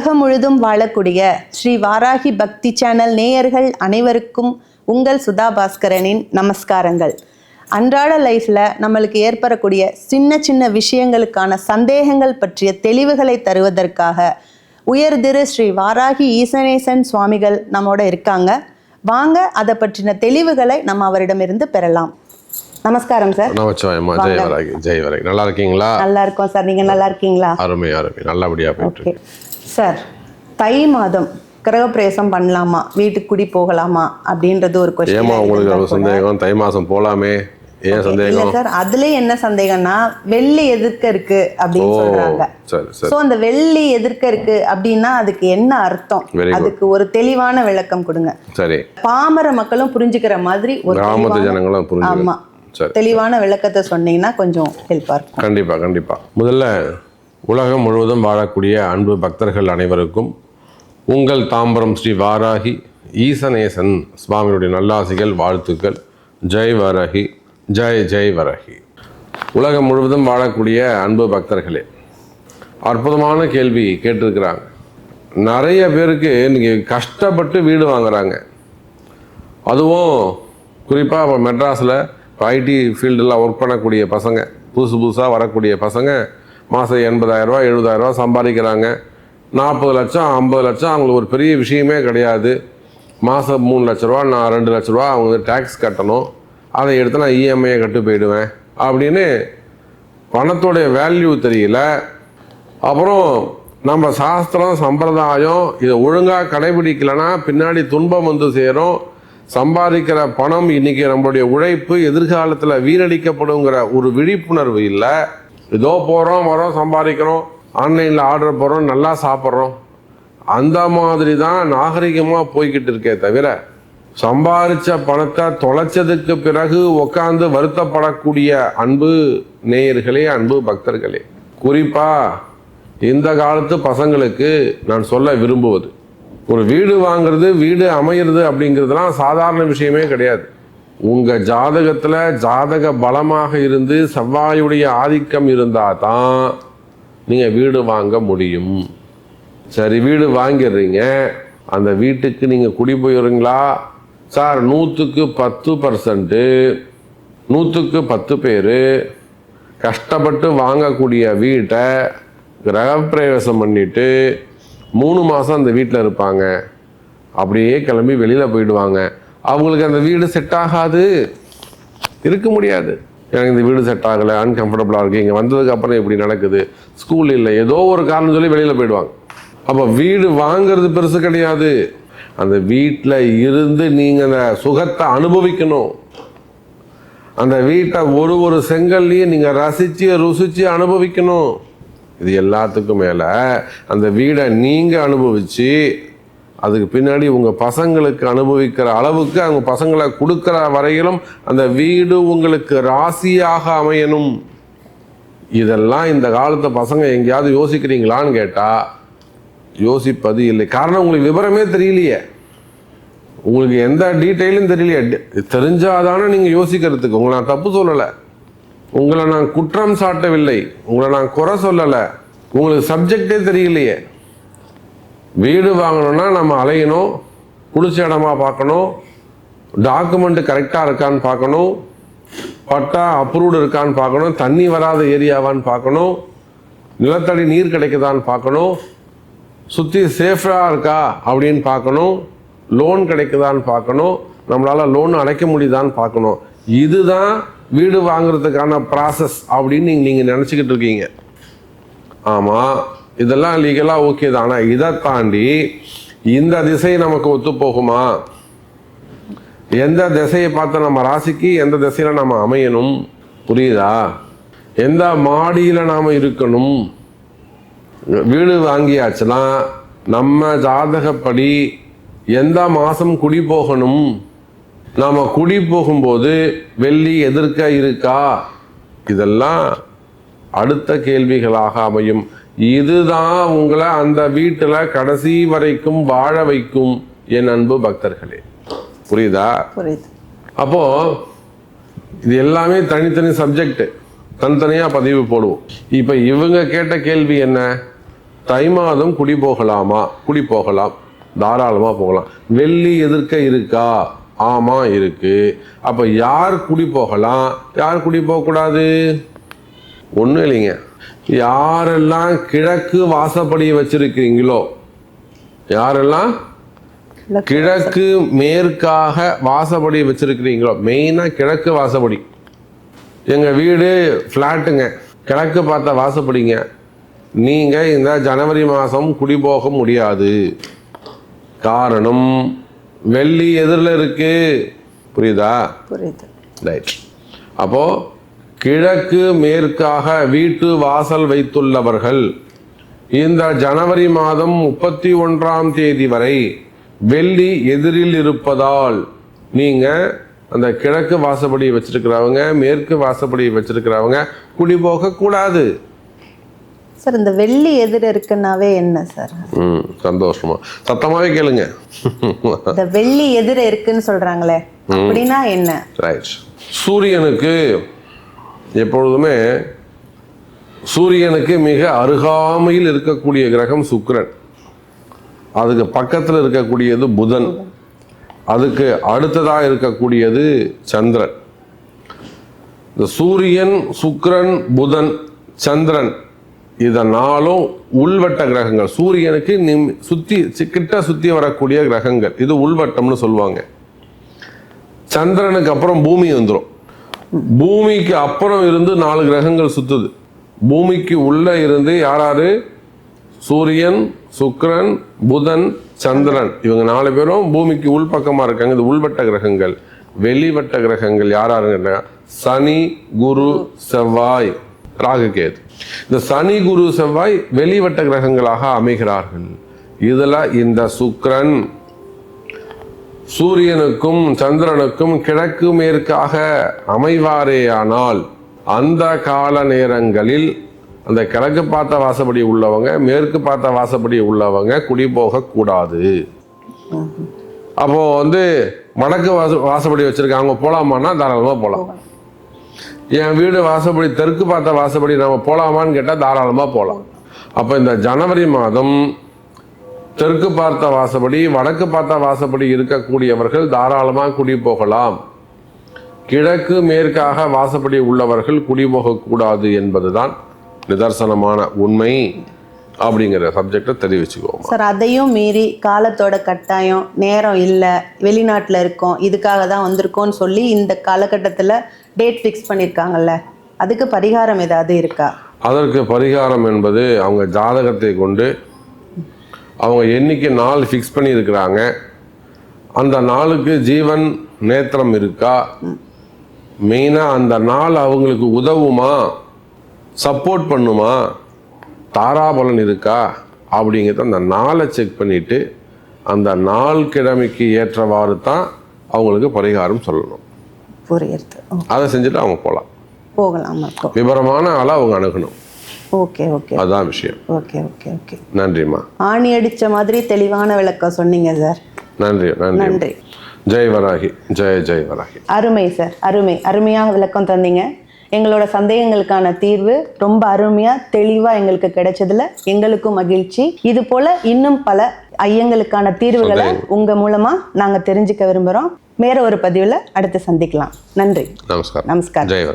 உலகம் முழுதும் வாழக்கூடிய ஸ்ரீ வாராகி பக்தி சேனல் நேயர்கள் அனைவருக்கும் உங்கள் சுதா பாஸ்கரனின் நமஸ்காரங்கள். அன்றாட லைஃப்பில் நம்மளுக்கு ஏற்படக்கூடிய சின்ன சின்ன விஷயங்களுக்கான சந்தேகங்கள் பற்றிய தெளிவுகளை தருவதற்காக உயர் திரு ஸ்ரீ வாராகி ஈசனேசன் சுவாமிகள் நம்மோட இருக்காங்க. வாங்க அதை பற்றின தெளிவுகளை நம்ம அவரிடமிருந்து பெறலாம். நமஸ்காரம் சார். நமச்சிவாயம்மா ஜெய் வராகி ஜெய் வராகி நல்லா இருக்கீங்களா? நல்லா இருக்கோம் சார். நீங்க நல்லா இருக்கீங்களா? அருமை அருமை. நல்லபடியா போயிட்டு சார் தை மாதம் கிரகப்பிரவேசம் பண்ணலாமா? வீட்டுக்கு குடி போகலாமா? அப்படின்றது ஒரு ஏமா உங்களுக்கு கொஸ்டின் சந்தேகம்? தை மாசம் போலாமே? ஏன் சந்தேகம்? சார் அதுல என்ன சந்தேகம்னா வெள்ளி எதிர்க்க இருக்கு அப்படின்னு சொல்றாங்க. சோ அந்த வெள்ளி எதிர்க்க இருக்கு அப்படின்னா அதுக்கு என்ன அர்த்தம். அதுக்கு ஒரு தெளிவான விளக்கம் கொடுங்க. சரி. பாமர மக்களும் புரிஞ்சுக்கிற மாதிரி ஒரு கிராமத்து ஜனங்களும் ஆமா. புரிஞ்சுக்கணும் சரி. தெளிவான விளக்கத்தை சொன்னீங்கன்னா கொஞ்சம் ஹெல்ப்பா இருக்கும். கண்டிப்பா கண்டிப்பா. முதல்ல உலகம் முழுவதும் வாழக்கூடிய அன்பு பக்தர்கள் அனைவருக்கும் உங்கள் தாம்பரம் ஸ்ரீ வாராகி ஈசனேசன் சுவாமியுடைய நல்லாசிகள் வாழ்த்துக்கள். ஜெய் வரகி ஜெய் ஜெய் வரகி. உலகம் முழுவதும் வாழக்கூடிய அன்பு பக்தர்களே அற்புதமான கேள்வி கேட்டிருக்கிறாங்க. நிறைய பேருக்கு இன்றைக்கி கஷ்டப்பட்டு வீடு வாங்குறாங்க. அதுவும் குறிப்பாக இப்போ மெட்ராஸில் ஐடி ஃபீல்டில் ஒர்க் பண்ணக்கூடிய பசங்க புதுசு புதுசாக வரக்கூடிய பசங்க மாதம் எண்பதாயிரரூவா எழுபதாயிரரூவா சம்பாதிக்கிறாங்க. நாற்பது லட்சம் ஐம்பது லட்சம் அவங்களுக்கு ஒரு பெரிய விஷயமே கிடையாது. மாதம் மூணு லட்ச ரூபா நான் ரெண்டு லட்ச ரூபா அவங்க டேக்ஸ் கட்டணும். அதை எடுத்து நான் இஎம்ஐயை கட்டு போயிடுவேன். அப்படின்னு பணத்தோடைய வேல்யூ தெரியல. அப்புறம் நம்ம சாஸ்திரம் சம்பிரதாயம் இதை ஒழுங்காக கடைபிடிக்கலைன்னா பின்னாடி துன்பம் வந்து சேரும். சம்பாதிக்கிற பணம் இன்னைக்கு நம்மளுடைய உழைப்பு எதிர்காலத்தில் வீணடிக்கப்படுங்கிற ஒரு விழிப்புணர்வு இல்லை. ஏதோ போகிறோம் வரோம் சம்பாதிக்கிறோம் ஆன்லைனில் ஆர்டர் போடுறோம் நல்லா சாப்பிட்றோம். அந்த மாதிரி தான் நாகரிகமாக போய்கிட்டு இருக்கே தவிர சம்பாதிச்ச பணத்தை தொலைச்சதுக்கு பிறகு உட்காந்து வருத்தப்படக்கூடிய அன்பு நேயர்களே அன்பு பக்தர்களே. குறிப்பாக இந்த காலத்து பசங்களுக்கு நான் சொல்ல விரும்புவது ஒரு வீடு வாங்குறது வீடு அமையிறது அப்படிங்கிறதுலாம் சாதாரண விஷயமே கிடையாது. உங்க ஜாதகத்துல ஜாதக பலமாக இருந்து செவ்வாயுடைய ஆதிக்கம் இருந்தால் தான் நீங்க வீடு வாங்க முடியும். சரி வீடு வாங்கிடுறீங்க. அந்த வீட்டுக்கு நீங்கள் குடி போயிடுறீங்களா சார் நூற்றுக்கு பத்து பர்சன்ட்டு நூற்றுக்கு பத்து பேர் கஷ்டப்பட்டு வாங்கக்கூடிய வீட்டை கிரகப்பிரவேசம் பண்ணிட்டு மூணு மாதம் அந்த வீட்டில் இருப்பாங்க. அப்படியே கிளம்பி வெளியில் போயிடுவாங்க. அவங்களுக்கு அந்த வீடு செட் ஆகாது. இருக்க முடியாது. எனக்கு இந்த வீடு செட் ஆகலை அன்கம்ஃபர்டபுளாக இருக்குது இங்கே வந்ததுக்கு அப்புறம் இப்படி நடக்குது? ஸ்கூல் இல்லை. ஏதோ ஒரு காரணம் சொல்லி வெளியில் போயிடுவாங்க. அப்போ வீடு வாங்கிறது பெருசு கிடையாது. அந்த வீட்டில் இருந்து நீங்கள் அந்த சுகத்தை அனுபவிக்கணும். அந்த வீட்டை ஒரு ஒரு செங்கல்லையும் நீங்கள் ரசித்து ருசித்து அனுபவிக்கணும். இது எல்லாத்துக்கும் மேலே அந்த வீடை நீங்கள் அனுபவித்து அதுக்கு பின்னாடி உங்கள் பசங்களுக்கு அனுபவிக்கிற அளவுக்கு அவங்க பசங்களை கொடுக்குற வரையிலும் அந்த வீடு உங்களுக்கு ராசியாக அமையணும். இதெல்லாம் இந்த காலத்து பசங்க எங்கேயாவது யோசிக்கிறீங்களான்னு கேட்டால் யோசிப்பது இல்லை. காரணம் உங்களுக்கு விவரமே தெரியலையே. உங்களுக்கு எந்த டீட்டெயிலும் தெரியலையே. தெரிஞ்சாதானே நீங்கள் யோசிக்கிறதுக்கு. உங்களை நான் தப்பு சொல்லலை. உங்களை நான் குற்றம் சாட்டவில்லை. உங்களை நான் குறை சொல்லலை. உங்களுக்கு சப்ஜெக்டே தெரியலையே. வீடு வாங்கணும்னா நம்ம அலையணும் பிடிச்ச இடமா பார்க்கணும் டாக்குமெண்ட் கரெக்டாக இருக்கான்னு பார்க்கணும் பட்டா அப்ரூவ்டு இருக்கான்னு பார்க்கணும் தண்ணி வராத ஏரியாவான்னு பார்க்கணும் நிலத்தடி நீர் கிடைக்குதான்னு பார்க்கணும் சுற்றி சேஃபாக இருக்கா அப்படின்னு பார்க்கணும் லோன் கிடைக்குதான்னு பார்க்கணும் நம்மளால் லோன் அடைக்க முடியுதான்னு பார்க்கணும். இதுதான் வீடு வாங்குறதுக்கான ப்ராசஸ் அப்படின்னு நீங்கள் நினச்சிக்கிட்டு இருக்கீங்க. ஆமாம் இதெல்லாம் லீகலாக ஓகே தான். ஆனால் இதை தாண்டி இந்த திசை நமக்கு ஒத்து போகுமா எந்த திசையை பார்த்து நம்ம ராசிக்கு எந்த திசையில் நம்ம அமையணும்? புரியுதா? எந்த மாடியில் நாம் இருக்கணும்? வீடு வாங்கியாச்சுன்னா நம்ம ஜாதகப்படி எந்த மாதம் குடி போகணும்? நாம் குடி போகும்போது வெள்ளி எதிர்க்க இருக்கா? இதெல்லாம் அடுத்த கேள்விகளாக அமையும். இதுதான் உங்களை அந்த வீட்டில் கடைசி வரைக்கும் வாழ வைக்கும் என் அன்பு பக்தர்களே. புரியுதா? அப்போ இது எல்லாமே தனித்தனி சப்ஜெக்ட் தனித்தனியாக பதிவு போடுவோம். இப்போ இவங்க கேட்ட கேள்வி என்ன? தை மாதம் குடி போகலாமா? குடி போகலாம். தாராளமாக போகலாம். வெள்ளி எதிர்க்க இருக்கா? ஆமா இருக்கு. அப்ப யார் குடி போகலாம்? யார் குடி போகக்கூடாது? ஒன்றும் இல்லைங்க. யாரெல்லாம் கிழக்கு வாசப்படி வச்சிருக்கீங்களோ யாரெல்லாம் கிழக்கு மேற்காக வாசப்படி வச்சிருக்கிறீங்களோ மெயினாக கிழக்கு வாசப்படி. எங்கள் வீடு ஃப்ளாட்டுங்க கிழக்கு பார்த்த வாசப்படிங்க. நீங்கள் இந்த ஜனவரி மாதம் குடிபோக முடியாது. காரணம் வெள்ளி எதிரில் இருக்கு. புரியுதா? புரியுது. ரைட் அப்போ கிழக்கு மேற்காக வீட்டு வாசல் வைத்துள்ளவர்கள் இந்த ஜனவரி மாதம் முப்பத்தி ஒன்றாம் தேதி வரை வெள்ளி எதிரில் இருப்பதால் நீங்க அந்த கிழக்கு வாசப்படி வச்சிருக்கிறவங்க மேற்கு வாசப்படி வச்சிருக்கிறவங்க குடி போக கூடாது. சார் இந்த வெள்ளி எதிர் இருக்குன்னாவே என்ன சார்? ம் சந்தோஷமா. சத்தமாவே கேளுங்க. இந்த வெள்ளி எதிர இருக்குன்னு சொல்றாங்களே அப்படின்னா என்ன? ரைட் சூரியனுக்கு எப்பொழுதுமே சூரியனுக்கு மிக அருகாமையில் இருக்கக்கூடிய கிரகம் சுக்கரன். அதுக்கு பக்கத்தில் இருக்கக்கூடியது புதன். அதுக்கு அடுத்ததாக இருக்கக்கூடியது சந்திரன். இந்த சூரியன் சுக்கரன் புதன் சந்திரன் இதனாலும் உள்வட்ட கிரகங்கள். சூரியனுக்கு நிம் சுற்றி கிட்ட சுற்றி வரக்கூடிய கிரகங்கள். இது உள்வட்டம்னு சொல்லுவாங்க. சந்திரனுக்கு அப்புறம் பூமி வந்துடும் பூமிக்கு அப்புறம் இருந்து நாலு கிரகங்கள் சுத்துது. பூமிக்கு உள்ள இருந்து யாராரு? சூரியன் சுக்ரன் புதன் சந்திரன். இவங்க நாலு பேரும் பூமிக்கு உள்பக்கமாக இருக்காங்க. இது உள்வட்ட கிரகங்கள். வெளிவட்ட கிரகங்கள் யார் யாருங்க சனி குரு செவ்வாய் ராகுகேது இந்த சனி குரு செவ்வாய் வெளிவட்ட கிரகங்களாக அமைகிறார்கள். இதுல இந்த சுக்ரன் சூரியனுக்கும் சந்திரனுக்கும் கிழக்கு மேற்காக அமைவாரேயானால் அந்த கால நேரங்களில் அந்த கிழக்கு பார்த்த வாசப்படி உள்ளவங்க மேற்கு பார்த்த வாசப்படி உள்ளவங்க குடி போகக்கூடாது அப்போது வந்து வடக்கு வாச வாசப்படி வச்சுருக்காங்க போகலாமான்னா தாராளமாக போகலாம் என் வீடு வாசப்படி தெற்கு பார்த்த வாசப்படி நம்ம போகலாமான்னு கேட்டால் தாராளமாக போகலாம் அப்போ இந்த ஜனவரி மாதம் தெற்கு பார்த்த வாசப்படி வடக்கு பார்த்த வாசப்படி இருக்கக்கூடியவர்கள் தாராளமாக குடி போகலாம். கிழக்கு மேற்காக வாசப்படி உள்ளவர்கள் குடி போகக்கூடாது என்பதுதான் நிதர்சனமான உண்மை அப்படிங்கிற சப்ஜெக்டை தெரிவிச்சுக்குவோம். சார் அதையும் மீறி காலத்தோட கட்டாயம் நேரம் இல்லை வெளிநாட்டில் இருக்கோம் இதுக்காக தான் வந்திருக்கோம்னு சொல்லி இந்த காலகட்டத்தில் டேட் ஃபிக்ஸ் பண்ணியிருக்காங்கல்ல அதுக்கு பரிகாரம் ஏதாவது இருக்கா? அதற்கு பரிகாரம் என்பது அவங்க ஜாதகத்தை கொண்டு அவங்க என்னைக்கு நாள் ஃபிக்ஸ் பண்ணியிருக்கிறாங்க. அந்த நாளுக்கு ஜீவன் நேத்திரம் இருக்கா? மெயினாக அந்த நாள் அவங்களுக்கு உதவுமா? சப்போர்ட் பண்ணுமா? தாராபலன் இருக்கா? அப்படிங்கிறத அந்த நாளை செக் பண்ணிட்டு அந்த நாள் கிழமைக்கு ஏற்றவாறு தான் அவங்களுக்கு பரிகாரம் சொல்லணும். புரியுது. அதை செஞ்சுட்டு அவங்க போகலாம். போகலாம் விவரமான ஆளை அவங்க அணுகணும். Okay okay. அதுதான் விஷயம். Okay okay okay. நன்றிம்மா ஆணி அடிச்ச மாதிரி தெளிவான விளக்கம் சொன்னீங்க சார். நன்றி நன்றி நன்றி. ஜெய் வராகி ஜெய ஜெய் வராகி. அருமை சார். அருமை. அருமையாக விளக்கம் தந்தீங்க. எங்களோட சந்தேகங்களுக்கான தீர்வு ரொம்ப அருமையா தெளிவா எங்களுக்கு கிடைச்சதுல எங்களுக்கும் மகிழ்ச்சி. இது போல இன்னும் பல ஐயங்களுக்கான தீர்வுகளை உங்க மூலமா நாங்க தெரிஞ்சுக்க விரும்புறோம். வேற ஒரு பதிவுல அடுத்து சந்திக்கலாம். நன்றி. நமஸ்காரம். நமஸ்காரம்.